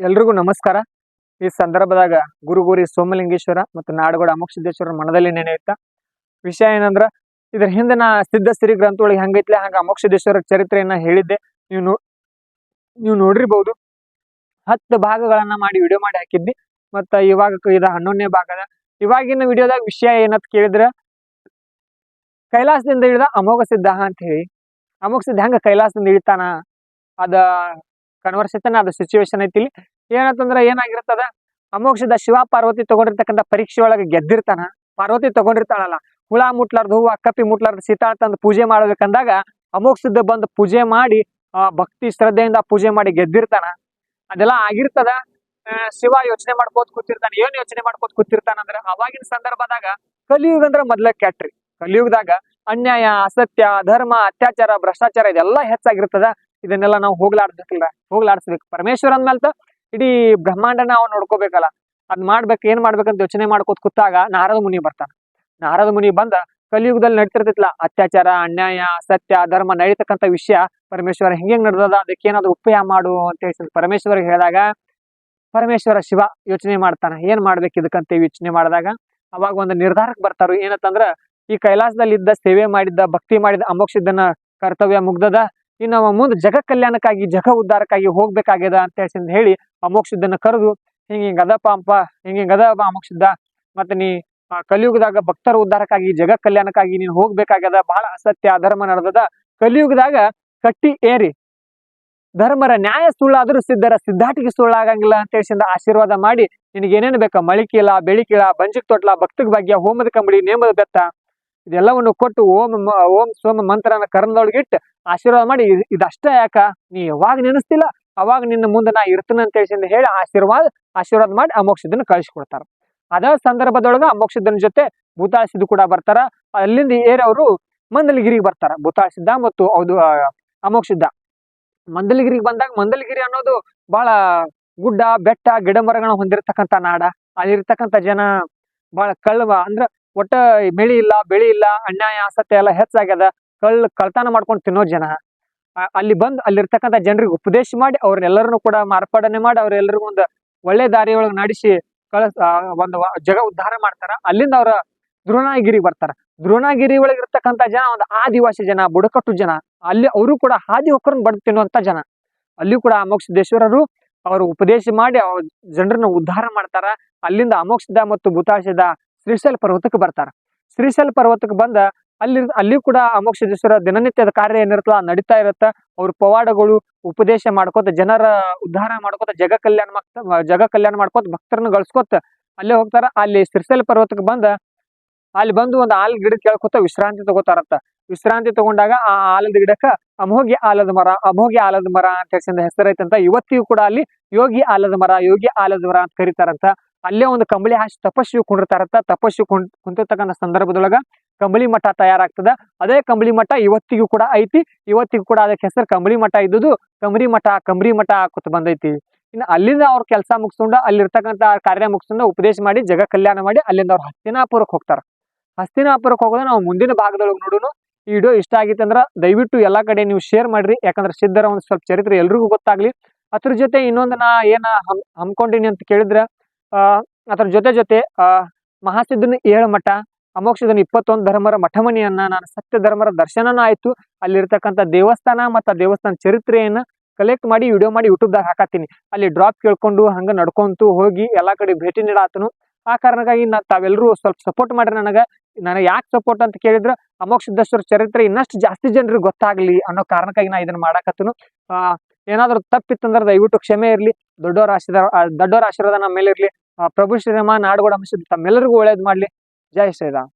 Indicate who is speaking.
Speaker 1: ಎಲ್ರಿಗೂ ನಮಸ್ಕಾರ. ಈ ಸಂದರ್ಭದಾಗ ಗುರುಗೂರಿ ಸೋಮಲಿಂಗೇಶ್ವರ ಮತ್ತು ನಾಡಗೋಡ ಅಮೋಕ್ಷಿದ್ದೇಶ್ವರ ಮನದಲ್ಲಿ ನೆನೆಯುತ್ತಾ. ವಿಷಯ ಏನಂದ್ರ, ಇದ್ರ ಹಿಂದೆ ನಾ ಸಿದ್ಧ ಸಿರಿ ಗ್ರಂಥ ಒಳಗೆ ಹಂಗೈತ್ಲೆ, ಹಂಗ ಅಮೋಕ್ಷದೇಶ್ವರ ಚರಿತ್ರೆಯನ್ನ ಹೇಳಿದ್ದೆ. ನೀವು ನೋ, ನೀವು ನೋಡಿರ್ಬೋದು. ಹತ್ತು ಭಾಗಗಳನ್ನ ಮಾಡಿ ವಿಡಿಯೋ ಮಾಡಿ ಹಾಕಿದ್ದೆ ಮತ್ತ ಇವಾಗ ಇದ ಹನ್ನೊಂದನೇ ಭಾಗದ. ಇವಾಗಿನ ವಿಡಿಯೋದಾಗ ವಿಷಯ ಏನಂತ ಕೇಳಿದ್ರ, ಕೈಲಾಸದಿಂದ ಹಿಡಿದ ಅಮೋಘ ಸಿದ್ಧ ಅಂತ ಹೇಳಿ. ಅಮೋಘ ಸಿದ್ಧ ಹೆಂಗ ಕೈಲಾಸದಿಂದ ಇಳಿತಾನ ಅದ ಕನ್ವರ್ಸೇಷನ್ ಅದು ಸಿಚುವೇಶನ್ ಐತಿ ಇಲ್ಲಿ ಏನಂತಂದ್ರೆ ಏನಾಗಿರ್ತದ ಅಮೋಕ್ಷದ ಶಿವ ಪಾರ್ವತಿ ತಗೊಂಡಿರ್ತಕ್ಕಂಥ ಪರೀಕ್ಷೆ ಒಳಗೆ ಗೆದ್ದಿರ್ತಾನ, ಪಾರ್ವತಿ ತಗೊಂಡಿರ್ತಾಳಲ್ಲ, ಹುಳ ಮುಟ್ಲಾರ್ದು ಹೂವು, ಕಪ್ಪಿ ಮುಟ್ಲಾರ್ದು ಸೀತಾಳ ತಂದು ಪೂಜೆ ಮಾಡ್ಬೇಕಂದಾಗ ಅಮೋಕ್ಷದ ಬಂದು ಪೂಜೆ ಮಾಡಿ ಭಕ್ತಿ ಶ್ರದ್ಧೆಯಿಂದ ಪೂಜೆ ಮಾಡಿ ಗೆದ್ದಿರ್ತಾನ. ಅದೆಲ್ಲ ಆಗಿರ್ತದ ಶಿವ ಯೋಚನೆ ಮಾಡ್ಕೋತ ಕೂತಿರ್ತಾನೆ, ಏನ್ ಯೋಚನೆ ಮಾಡ್ಕೋತ ಕೂತಿರ್ತಾನ ಅಂದ್ರೆ ಅವಾಗಿನ ಸಂದರ್ಭದಾಗ ಕಲಿಯುಗ ಅಂದ್ರೆ ಮೊದ್ಲ ಕೆಟ್ರಿ. ಕಲಿಯುಗದಾಗ ಅನ್ಯಾಯ, ಅಸತ್ಯ ಧರ್ಮ ಅತ್ಯಾಚಾರ, ಭ್ರಷ್ಟಾಚಾರ ಇದೆಲ್ಲ ಹೆಚ್ಚಾಗಿರ್ತದ. ಇದನ್ನೆಲ್ಲ ನಾವು ಹೋಗ್ಲಾಡ್ಬೇಕಿಲ್ಲ? ಹೋಗ್ಲಾಡ್ಸ್ಬೇಕು. ಪರಮೇಶ್ವರ ಅಂದ್ಮೇಲೆ ಇಡೀ ಬ್ರಹ್ಮಾಂಡನ ಅವ್ನು ನೋಡ್ಕೋಬೇಕಲ್ಲ. ಅದ್ ಮಾಡ್ಬೇಕು, ಏನ್ ಮಾಡ್ಬೇಕಂತ ಯೋಚನೆ ಮಾಡ್ಕೋತ ಕೂತಾಗ ನಾರದ ಮುನಿ ಬರ್ತಾನ. ನಾರದ ಮುನಿ ಬಂದ ಕಲಿಯುಗದಲ್ಲಿ ನಡೀತಿರ್ತೈತ್ಲ. ಅತ್ಯಾಚಾರ, ಅನ್ಯಾಯ, ಸತ್ಯ, ಧರ್ಮ ನಡೀತಕ್ಕಂಥ ವಿಷಯ ಪರಮೇಶ್ವರ ಹೆಂಗೆ ನಡೆದದ ನಡ್ದದ, ಅದಕ್ಕೆ ಏನಾದ್ರು ಉಪಾಯ ಮಾಡು ಅಂತ ಹೇಳಿ ಪರಮೇಶ್ವರ ಹೇಳಿದಾಗ ಪರಮೇಶ್ವರ ಶಿವ ಯೋಚನೆ ಮಾಡ್ತಾನ. ಏನ್ ಮಾಡ್ಬೇಕು ಇದಕ್ಕಂತ ಯೋಚನೆ ಮಾಡಿದಾಗ ಅವಾಗ ಒಂದು ನಿರ್ಧಾರಕ್ಕೆ ಬರ್ತಾರು. ಏನಂತಂದ್ರ ಈ ಕೈಲಾಸದಲ್ಲಿ ಇದ್ದ ಸೇವೆ ಮಾಡಿದ್ದ, ಭಕ್ತಿ ಮಾಡಿದ ಅಮೋಕ್ಷದನ್ನ ಕರ್ತವ್ಯ ಮುಗ್ದದ ಇನ್ನು ಅವ ಮುಂದೆ ಜಗ ಕಲ್ಯಾಣಕ್ಕಾಗಿ ಜಗ ಉದ್ಧಾರಕ್ಕಾಗಿ ಹೋಗ್ಬೇಕಾಗ್ಯದ ಅಂತ ಹೇಳಿ ಹೇಳಿ ಅಮೋಕ್ಷದನ್ನ ಕರೆದು ಹಿಂಗ ಹಿಂಗ ಅದಪ್ಪ ಅಂಪ ಹಿಂಗ ಹಿಂಗ ಅದಪ್ಪ ಅಮೋಕ್ಷದ ಮತ್ತೆ ನೀ ಆ, ಕಲಿಯುಗದಾಗ ಭಕ್ತರ ಉದ್ಧಾರಕ್ಕಾಗಿ ಜಗ ಕಲ್ಯಾಣಕ್ಕಾಗಿ ನೀನ್ ಹೋಗ್ಬೇಕಾಗ್ಯದ ಬಹಳ ಅಸತ್ಯ ಧರ್ಮ ನಡೆದದ. ಕಲಿಯುಗದಾಗ ಕಟ್ಟಿ ಏರಿ ಧರ್ಮರ ನ್ಯಾಯ ಸುಳ್ಳಾದ್ರೂ ಸಿದ್ಧರ ಸಿದ್ಧಾಟಿಗೆ ಸುಳ್ಳಾಗಂಗಿಲ್ಲ ಅಂತ ಹೇಳಿ ಆಶೀರ್ವಾದ ಮಾಡಿ ನಿನಗೆ ಏನೇನು ಬೇಕಾ? ಮಳಿಕೀಲ ಬೆಳಿಕೀಳ ಬಂಜಿಕ್ ತೊಟ್ಲ ಭಕ್ತಗ್ ಭಾಗ್ಯ ಹೋಮದ ಕಂಬಳಿ ನೇಮದ ಬೆತ್ತ. ಇದೆಲ್ಲವನ್ನು ಕೊಟ್ಟು ಓಂ ಓಂ ಸೋಮ ಮಂತ್ರನ ಕರ್ನದೊಳಗಿಟ್ಟು ಆಶೀರ್ವಾದ ಮಾಡಿ ಇದಷ್ಟೇ ಯಾಕ? ನೀ ಯಾವಾಗ ನೆನೆಸ್ತಿಲ್ಲ, ಅವಾಗ ನಿನ್ನ ಮುಂದೆ ನಾ ಇರ್ತೇನೆ ಅಂತ ಹೇಳಿ ಹೇಳಿ ಆಶೀರ್ವಾದ ಆಶೀರ್ವಾದ ಮಾಡಿ ಅಮೋಕ್ಷದನ್ನು ಕಳಿಸ್ಕೊಡ್ತಾರ. ಅದ ಸಂದರ್ಭದೊಳಗ ಅಮೋಕ್ಷದನ ಜೊತೆ ಭೂತಾಳ ಸಿದ್ದು ಕೂಡ ಬರ್ತಾರ. ಅಲ್ಲಿಂದ ಏರಿ ಅವರು ಮಂದಲಗಿರಿಗೆ ಬರ್ತಾರ. ಭೂತಾಳ ಸಿದ್ಧ ಮತ್ತು ಅದು ಅಮೋಕ್ಷಿದ್ದ. ಮಂದಲಗಿರಿಗೆ ಬಂದಾಗ ಮಂದಲಗಿರಿ ಅನ್ನೋದು ಬಹಳ ಗುಡ್ಡ, ಬೆಟ್ಟ ಗಿಡ ಮರಗಳನ್ನ ಹೊಂದಿರತಕ್ಕಂಥ ನಾಡ. ಅಲ್ಲಿರ್ತಕ್ಕಂಥ ಜನ ಬಹಳ ಕಳ್ವ, ಅಂದ್ರ ಒಟ್ಟ ಬೆಳಿ ಇಲ್ಲ ಬೆಳಿ ಇಲ್ಲ, ಅನ್ಯಾಯ, ಅಸತ್ಯ ಎಲ್ಲ ಹೆಚ್ಚಾಗ್ಯದ. ಕಳ್ಳ ಕಳ್ತನ ಮಾಡ್ಕೊಂಡು ತಿನ್ನೋ ಜನ. ಅಲ್ಲಿ ಬಂದ್ ಅಲ್ಲಿರ್ತಕ್ಕಂಥ ಜನರಿಗೆ ಉಪದೇಶ ಮಾಡಿ ಅವ್ರನ್ನೆಲ್ಲರನ್ನು ಕೂಡ ಮಾರ್ಪಾಡನೆ ಮಾಡಿ ಅವ್ರೆಲ್ಲರಿಗೂ ಒಂದು ಒಳ್ಳೆ ದಾರಿಯೊಳಗೆ ನಡೆಸಿ ಕಳಿಸ್ ಒಂದು ಜಗ ಉದ್ಧಾರ ಮಾಡ್ತಾರ. ಅಲ್ಲಿಂದ ಅವ್ರ ದ್ರೋಣಗಿರಿಗೆ ಬರ್ತಾರ. ದ್ರೋಣಗಿರಿ ಒಳಗೆ ಇರ್ತಕ್ಕಂಥ ಜನ ಒಂದು ಆದಿವಾಸಿ ಜನ, ಬುಡಕಟ್ಟು ಜನ. ಅಲ್ಲಿ ಅವರು ಕೂಡ ಹಾದಿ ಹೊಕ್ಕರನ್ನ ಬಡ್ದು ತಿನ್ನುವಂತ ಜನ. ಅಲ್ಲಿ ಕೂಡ ಅಮೋಕ್ಷದೇಶ್ವರರು ಅವರು ಉಪದೇಶ ಮಾಡಿ ಅವ್ರ ಜನರನ್ನ ಉದ್ಧಾರ ಮಾಡ್ತಾರ. ಅಲ್ಲಿಂದ ಅಮೋಕ್ಷದ ಮತ್ತು ಭೂತಾಶದ ಶ್ರೀಶೈಲ ಪರ್ವತಕ್ಕೆ ಬರ್ತಾರ. ಶ್ರೀಶೈಲ ಪರ್ವತಕ್ಕೆ ಬಂದ ಅಲ್ಲಿ ಅಲ್ಲಿ ಕೂಡ ಅಮೋಕ್ಷದೇಶ್ವರ ದಿನನಿತ್ಯದ ಕಾರ್ಯ ಏನಿರುತ್ತಲ್ಲ ಅದ್ ನಡೀತಾ ಇರತ್ತ. ಅವ್ರ ಪವಾಡಗಳು ಉಪದೇಶ ಮಾಡ್ಕೋತ, ಜನರ ಉದ್ಧಾರ ಮಾಡ್ಕೋತ, ಜಗ ಕಲ್ಯಾಣ ಮಾಡ್ತ ಜಗ ಕಲ್ಯಾಣ ಮಾಡ್ಕೋತ, ಭಕ್ತರನ್ನ ಗಳಿಸ್ಕೋತ ಅಲ್ಲೇ ಹೋಗ್ತಾರ. ಅಲ್ಲಿ ಶ್ರೀಶೈಲ ಪರ್ವತಕ್ಕೆ ಬಂದ, ಅಲ್ಲಿ ಬಂದು ಒಂದು ಆಲದ ಗಿಡ ಕೇಳ್ಕೊತ ವಿಶ್ರಾಂತಿ ತಗೋತಾರತ್ತ ವಿಶ್ರಾಂತಿ ತಗೊಂಡಾಗ ಆ ಆಲದ ಗಿಡಕ್ಕ ಅಮೋಘಿ ಆಲದ ಮರ ಅಮೋಘಿ ಆಲದ ಮರ ಅಂತ ಹೇಳಿ ಹೆಸರೈತಂತ. ಇವತ್ತಿಗೂ ಕೂಡ ಅಲ್ಲಿ ಯೋಗಿ ಆಲದ ಮರ, ಯೋಗಿ ಆಲದ ಮರ ಅಂತ ಕರೀತಾರಂತ. ಅಲ್ಲೇ ಒಂದು ಕಂಬಳಿ ಹಾಸಿ ತಪಸ್ವಿ ಕುಂಡಿರ್ತಾರಂತ ತಪಸ್ವಿ ಕುಂಡ್ ಕುಂತಿರ್ತಕ್ಕಂಥ ಸಂದರ್ಭದೊಳಗ ಕಂಬಳಿ ಮಠ ತಯಾರಾಗ್ತದ. ಅದೇ ಕಂಬಳಿ ಮಠ ಇವತ್ತಿಗೂ ಕೂಡ ಐತಿ. ಇವತ್ತಿಗೂ ಕೂಡ ಅದಕ್ಕೆ ಹೆಸರು ಕಂಬಳಿ ಮಠ ಇದ್ದುದು ಕಂಬರಿ ಮಠ ಕಂಬರಿ ಮಠ ಕೂತ್ ಬಂದೈತಿ. ಇನ್ನು ಅಲ್ಲಿಂದ ಅವ್ರ ಕೆಲಸ ಮುಗಿಸ್ಕೊಂಡು ಅಲ್ಲಿರ್ತಕ್ಕಂಥ ಕಾರ್ಯ ಮುಗಿಸ್ಕೊಂಡು ಉಪದೇಶ ಮಾಡಿ ಜಗ ಕಲ್ಯಾಣ ಮಾಡಿ ಅಲ್ಲಿಂದ ಅವ್ರು ಹಸ್ತಿನಾಪುರಕ್ಕೆ ಹೋಗ್ತಾರ. ಹಸ್ತಿನಾಪುರಕ್ಕೆ ಹೋಗೋದು ನಾವು ಮುಂದಿನ ಭಾಗದೊಳಗೆ ನೋಡೋಣ ಈ ವಿಡಿಯೋ ಇಷ್ಟ ಆಗಿತ್ತು ಅಂದ್ರೆ ದಯವಿಟ್ಟು ಎಲ್ಲ ಕಡೆ ನೀವು ಶೇರ್ ಮಾಡ್ರಿ. ಯಾಕಂದ್ರೆ ಸಿದ್ಧರ ಒಂದು ಸ್ವಲ್ಪ ಚರಿತ್ರೆ ಎಲ್ರಿಗೂ ಗೊತ್ತಾಗ್ಲಿ. ಅದ್ರ ಜೊತೆ ಇನ್ನೊಂದು ನಾ ಏನ ಹಮ್ ಹಮ್ಕೊಂಡಿನಿ ಅಂತ ಕೇಳಿದ್ರ ಅದ್ರ ಜೊತೆ ಜೊತೆ, ಆ, ಮಹಾಸಿದ್ಧನ ಏಳು ಮಠ ಅಮೋಕ್ಷದನ ಇಪ್ಪತ್ತೊಂದು ಧರ್ಮರ ಮಠಮನಿಯನ್ನ ನಾನು ಸತ್ಯ ಧರ್ಮರ ದರ್ಶನನ ಆಯ್ತು. ಅಲ್ಲಿರ್ತಕ್ಕಂಥ ದೇವಸ್ಥಾನ ಮತ್ತು ದೇವಸ್ಥಾನ ಚರಿತ್ರೆಯನ್ನ ಕಲೆಕ್ಟ್ ಮಾಡಿ ವಿಡಿಯೋ ಮಾಡಿ ಯೂಟ್ಯೂಬ್ದಾಗ ಹಾಕತ್ತೀನಿ. ಅಲ್ಲಿ ಡ್ರಾಪ್ ಕೇಳ್ಕೊಂಡು ಹಂಗ ನಡ್ಕೊಂತು ಹೋಗಿ ಎಲ್ಲಾ ಕಡೆ ಭೇಟಿ ನೀಡಾತನು. ಆ ಕಾರಣಕ್ಕಾಗಿ ನಾ ತಾವೆಲ್ಲರೂ ಸ್ವಲ್ಪ ಸಪೋರ್ಟ್ ಮಾಡ್ರಿ ನನಗೆ. ನನಗೆ ಯಾಕೆ ಸಪೋರ್ಟ್ ಅಂತ ಕೇಳಿದ್ರೆ ಅಮೋಕ್ಷ ಸಿದ್ದೇಶ್ವರ ಚರಿತ್ರೆ ಇನ್ನಷ್ಟು ಜಾಸ್ತಿ ಜನರಿಗೆ ಗೊತ್ತಾಗ್ಲಿ ಅನ್ನೋ ಕಾರಣಕ್ಕಾಗಿ ನಾ ಇದನ್ನ ಮಾಡಾಕತ್ತನು. ಏನಾದರೂ ತಪ್ಪಿತ್ತಂದ್ರೆ ದಯವಿಟ್ಟು ಕ್ಷಮೆ ಇರಲಿ. ದೊಡ್ಡವರ ಆಶೀರ್ವಾದ ದೊಡ್ಡವರ ಆಶೀರ್ವಾದ ನಮ್ಮ ಮೇಲೆ ಇರ್ಲಿ ಪ್ರಭು ಶ್ರೀರಾಮ ನಾಡಗೋಡ ಮಿಶ್ರ ತಮ್ಮೆಲ್ಲರಿಗೂ ಒಳ್ಳೇದು ಮಾಡ್ಲಿ. ಜೈ ಶ್ರೀರಾಮ್.